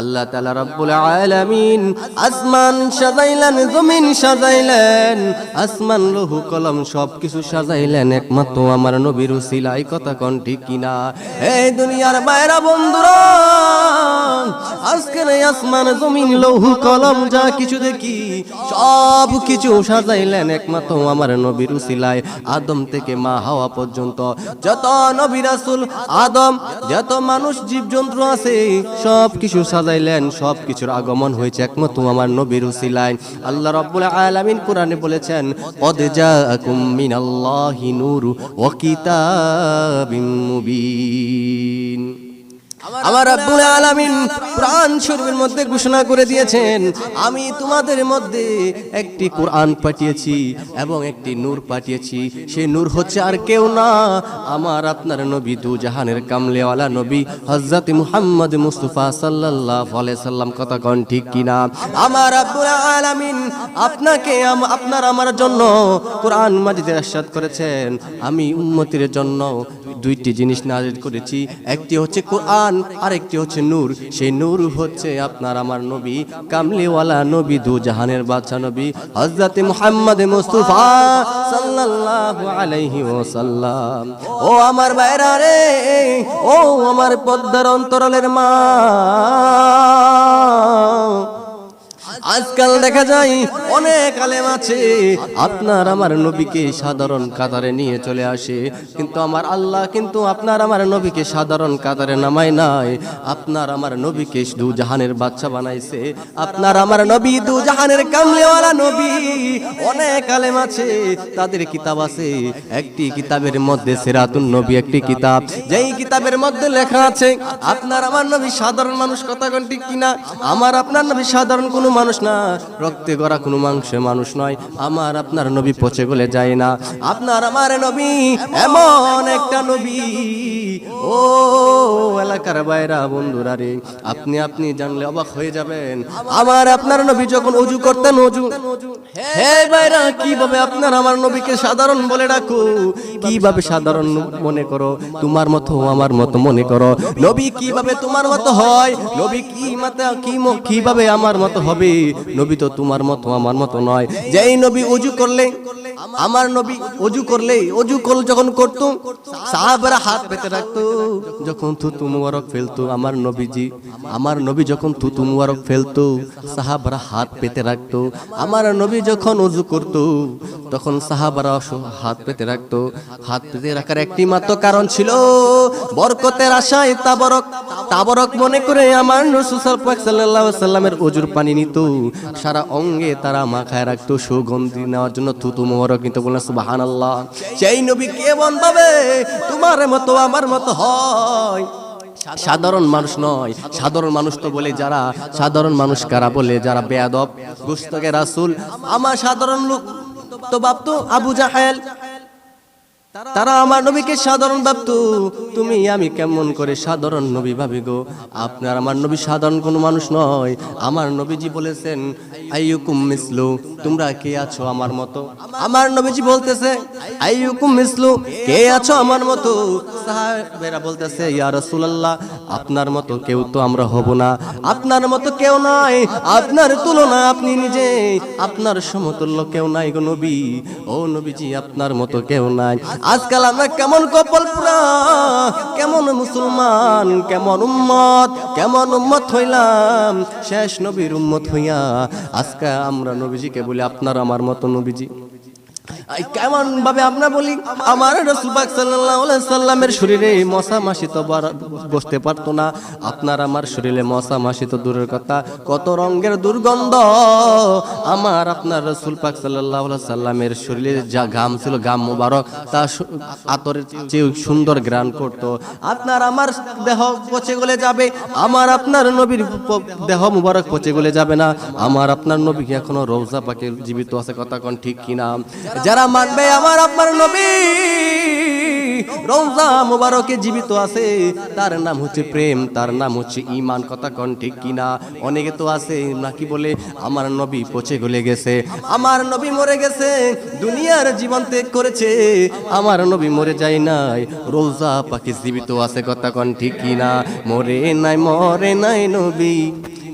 আল্লাহ তালা রব্বুল আলামিন আসমান সাজাইলেন, জমিন সাজাইলেন, আসমান লহু কলম সব কিছু সাজাইলেন, একমাত্র আমার নবীর সিলাই কথা কন্ঠিক ঠিক কিনা। এই দুনিয়ার বাইরা বন্ধুরা আজকের আসমান জমিন, লৌহ, কলম, যা কিছু দেখি, সব কিছু সাজাইলেন একমাত্র আমার নবীর উসিলায়, আদম থেকে মা হাওয়া পর্যন্ত। যত নবী রাসূল, আদম, যত মানুষ জীবজন্তু আছে, সব কিছু সাজাইলেন, সব কিছুর আগমন হয়েছে একমাত্র আমার নবীর উসিলায়। আল্লাহ রাব্বুল আলামিন কোরআনে বলেছেন, কদ জাআকুম মিনাল্লাহি নূরু ওয়া কিতাবিম মুবিন। আমার রাব্বুল আলামিন কোরআন শরীফের মধ্যে ঘোষণা করে দিয়েছেন, আমি তোমাদের মধ্যে একটি কোরআন পাঠিয়েছি এবং একটি নূর পাঠিয়েছি। সেই নূর হচ্ছে আর কেউ না আমার আপনার নবী, দু জাহানের কামলেওয়ালা নবী, হযরত মুহাম্মদ মুস্তফা সাল্লাল্লাহু আলাইহি সাল্লাম। কথা কোন ঠিক কিনা? আমার রাব্বুল আলামিন আপনাকে আপনার আমার জন্য কোরআন মাজিদে ইরশাদ করেছেন। আমি উম্মতের জন্য দুইটি জিনিস নাজিল করেছি, একটি হচ্ছে কোরআন আর একটি হচ্ছে নূর। সেই নূর হচ্ছে আপনার আমার নবী, কামলিওয়ালা নবী দু জাহানের বাদশা নবী, হযরত মুহাম্মদ মুস্তাফা সাল্লাল্লাহু আলাইহি ওয়াসাল্লাম। ও আমার বাইরা রে, ও আমার পদ্মার অন্তরালের মা। আজকাল দেখা যায় অনেক আলেম আছে। আপনার আমার নবীকে সাধারণ কাতারে নিয়ে চলে আসে। কিন্তু আমার আল্লাহ কিন্তু আপনার আমার নবীকে সাধারণ কাতারে নামায় নাই। আপনার আমার নবীকে দু জাহানের বাচ্চা বানাইছে। আপনার আমার নবী দু জাহানের কামলেওয়ালা নবী। অনেক আলেম আছে, তাদের কিতাব আছে। একটি কিতাবের মধ্যে সেরাতুন নবী, একটি কিতাব। যেই কিতাবের মধ্যে লেখা আছে, আপনার আমার নবী সাধারণ মানুষ, কথা কোন আমার আপনার নবী সাধারণ কোনো মানুষ না। রক্তে গড়া কোনো মাংসে মানুষ নয়। আমার আপনার নবী পচে গলে যায় না। আপনার আমার নবী এমন একটা নবী। ও এলাকার বাইরা বন্ধুরা রে, আপনি আপনি জানলে অবাক হয়ে যাবেন। আমার আপনার নবী যখন অজু করতেন অজু হে বাইরা, কীভাবে আপনার আমার নবীকে সাধারণ বলে ডাকো? কীভাবে সাধারণ মনে করো? তোমার মতো, আমার মতো মনে করো। নবী কীভাবে তোমার মতো হয়? নবী কি মতে, কি কীভাবে আমার মতো হবে? নবী তো তোমার মত, আমার মতো নয়। যেই নবী উজু করলে, আমার নবী অজু করলে অজু কল যখন করত, সাহাবারা হাত পেতে রাখতো যখন থুতু মুবারক ফেলতো, আমার নবীজি, আমার নবী যখন থুতু মুবারক ফেলতো, সাহাবারা হাত পেতে রাখতো আমার নবী যখন অজু করতো তখন সাহাবারা হাত পেতে রাখতো। হাত পেতে রাখার একটি মাত্র কারণ ছিল বরকতের আশায় তাবরক। তাবরক মনে করে আমার সাল্লাল্লাহু সাল্লামের অজুর পানি নিত। সারা অঙ্গে তারা মাখায় রাখতো, সুগন্ধি নেওয়ার জন্য থুতু মোবারক নিত বললেন, সুবহানাল্লাহ, সেই নবী কেমন ভাবে তোমার মতো, আমার মতো হয়। সাধারণ মানুষ নয়, সাধারণ মানুষ তো বলে যারা, সাধারণ মানুষ কারা বলে, যারা বেয়াদব গুস্তকে রাসূল। আমার সাধারণ লোক তো ভাবতো আবু জাহেল তারা আমার নবীকে সাধারণ ভাবতো, তুমি আমি কেমন করে সাধারণ নবী ভাবি গো? আপনার আমার নবী সাধারণ কোনো মানুষ নয়। আমার নবীজি বলেছেন, আইয়ুকুম মিসলু, তোমরা কে আছো আমার মতো? আমার নবীজি বলতেছে, আইয়ুকুম মিসলু, কে আছো আমার মতো? বলতেছে, ইয়া রাসূলুল্লাহ, আপনার মতো কেউ তো আমরা হব না। আপনার মতো কেউ নাই, আপনার তুলনা আপনি নিজে। আপনার সমতুল্য কেউ নাই গো নবী। ও নবীজি, আপনার মতো কেউ নাই। আজকাল আমরা কেমন কপল কেমন মুসলমান? কেমন উম্মত? কেমন উম্মত হইলাম? শেষ নবীর উম্মত হইয়া আজকে আমরা নবীজিকে বলি, আপনার আমার মতো নবীজি। কেমন ভাবে আমরা বলি? আমার রসুল পাক সাল্লাল্লাহু আলাইহি সাল্লামের শরীরে মশা মাসি তো বসতে পারতো না। আপনার আমার শরীরে মশা মাসি তো দূরের কথা, কত রঙের দুর্গন্ধ। আমার আপনার রসুল পাক আলাইহি সাল্লামের শরীরে যা ঘাম ছিল, ঘাম মুবারক, তা আতরের চেয়ে সুন্দর গ্রান করত। আপনার আমার দেহ পচে গলে যাবে, আমার আপনার নবীর দেহ মুবারক পচে গলে যাবে না। আমার আপনার নবী এখনও রোজা পাকে জীবিত আছে কথা কোন ঠিক কিনা? যারা মানবে আমার আপনার নবী রওজা মোবারকে জীবিত আছে। তার নাম হচ্ছে প্রেম, তার নাম হচ্ছে ইমান কথা কন ঠিক কিনা? অনেকে তো আছে, নাকি বলে, আমার নবী পচে গলে গেছে। আমার নবী মরে গেছে, দুনিয়ার জীবন ত্যাগ করেছে। আমার নবী মরে যায় নাই, রোজা পাখি জীবিত আছে। কথা কন ঠিক কিনা? মরে নাই মরে নাই নবী।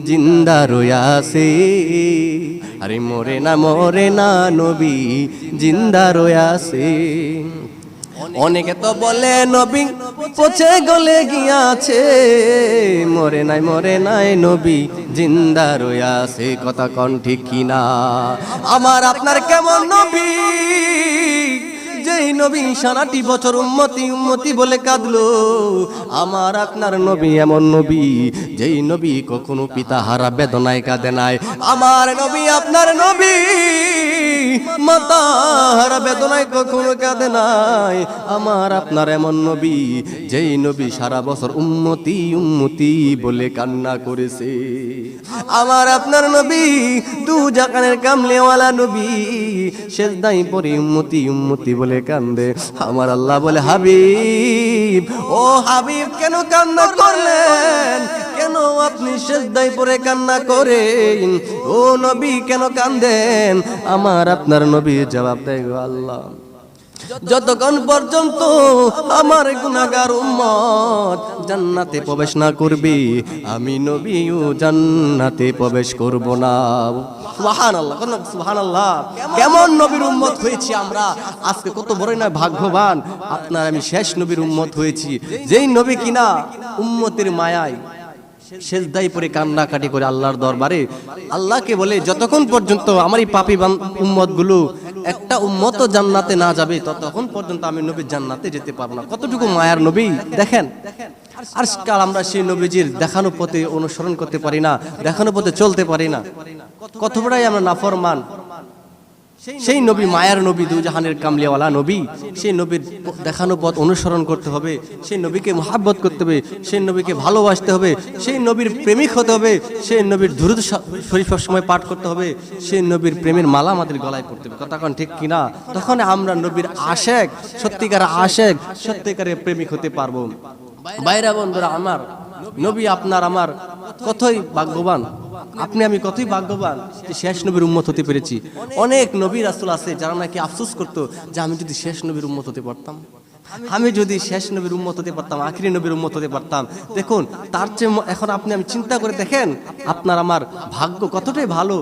জিন্দা রয়াছে। আরে মরে না মরে না নবী, জিন্দা রয়াছে। অনেকে তো বলে নবী পচে গলে গিয়াছে। মরে নাই মরে নাই নবী, জিন্দা রয়াছে। কথা কন ঠিক কিনা? আমার আপনার কেমন নবী? যেই নবী সারাটি বছর উম্মতি উম্মতি বলে কাঁদলো। আমার আপনার নবী এমন নবী, যেই নবী কখনো পিতা হারা বেদনায় কাঁদে নাই। আমার নবী আপনার নবী মাতা বেদনায় কখনো কাঁদে নাই। আমার আপনার এমন নবী, যেই নবী সারা বছর উম্মতি উম্মতি বলে কান্না করেছে। আমার আপনার নবী, দু জাকানের কামলেওয়ালা নবী শেষ পরে উম্মতি উম্মতি বলে কান্দে। আমার আল্লাহ বলে, হাবিব, ও হাবিব, কেন কান্না করলেন? কেন আপনি শেষ দাই পরে কান্না করেন? ও নবী, কেন কান্দেন? আমার আপনার নবী জবাব দেয় আল্লাহ। যতক্ষণ পর্যন্ত আমার গুনাগার উম্মত জান্নাতে প্রবেশ না করবে, আমি নবীও জান্নাতে প্রবেশ করব না। সুবহানাল্লাহ সুবহানাল্লাহ, কেমন নবীর উম্মত হয়েছি আমরা? আজকে কত বড় না ভাগ্যবান, আপনার আমি শেষ নবীর উম্মত হয়েছি। যেই নবী কিনা উম্মতের মায়ায় শেষদাই পরে কান্নাকাটি করে আল্লাহর দরবারে, আল্লাহকে বলে, যতক্ষণ পর্যন্ত আমার এই পাপি উম্মতগুলো একটা উম্মত জান্নাতে না যাবে, ততক্ষণ পর্যন্ত আমি নবীর জান্নাতে যেতে পারব না। কতটুকু মায়ার নবী? দেখেন আর কাল আমরা সেই নবীজির দেখানো পথে অনুসরণ করতে পারি না, দেখানো পথে চলতে পারি না। কত বড়াই আমরা নাফরমান। সেই নবী মায়ার নবী দুজাহানের কামলিয়াওয়ালা নবী সেই নবীর দেখানো পথ অনুসরণ করতে হবে সেই নবীকে মহাব্বত করতে হবে সেই নবীকে ভালোবাসতে হবে সেই নবীর প্রেমিক হতে হবে সেই নবীর দ্রুত শরীফ সময় পাঠ করতে হবে সেই নবীর প্রেমের মালা আমাদের গলায় পড়তে হবে। কোন ঠিক কিনা তখন আমরা নবীর আশেক সত্যিকার আশেক সত্যিকারের প্রেমিক হতে পারব। বাইরা বন্ধুরা আমার নবী আপনার আমার কতই ভাগ্যবান। আপনি আমি কতই ভাগ্যবান যে শেষ নবীর উন্মত হতে পেরেছি। অনেক নবীর রাসুল আছে যারা নাকি আফসোস করতো যে আমি যদি শেষ নবীর উন্মত হতে পারতাম। আমি যদি শেষ নবীর উন্মত হতে পারতাম, আখিরি নবীর উন্মত হতে পারতাম। দেখুন, তার চেয়ে এখন আপনি আমি চিন্তা করে দেখেন, আপনার আমার ভাগ্য কতটাই ভালো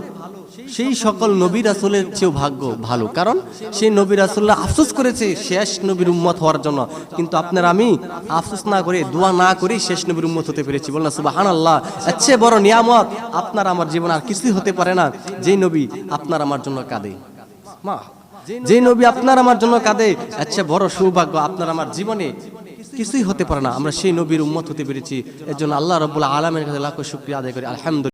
সেই সকল নবী রাসুলের চেয়েও ভাগ্য ভালো। কারণ সেই নবী রাসুল্লাহ আফসোস করেছে শেষ নবীর উম্মত হওয়ার জন্য। কিন্তু আপনার আমি আফসোস না করে, দোয়া না করে শেষ নবীর উম্মত হতে পেরেছি। বললাম সুবাহান আল্লাহ এর বড় নিয়ামত আপনার আমার জীবন আর কিছুই হতে পারে না। যেই নবী আপনার আমার জন্য কাঁদে। মা যে নবী আপনার আমার জন্য কাঁদে আচ্ছা বড় সৌভাগ্য আপনার আমার জীবনে কিছুই হতে পারে না। আমরা সেই নবীর উম্মত হতে পেরেছি। এর জন্য আল্লাহ রব্বুল আলমের কাছে লাখো শুক্রিয়া আদায় করি। আলহামদুলিল্লাহ।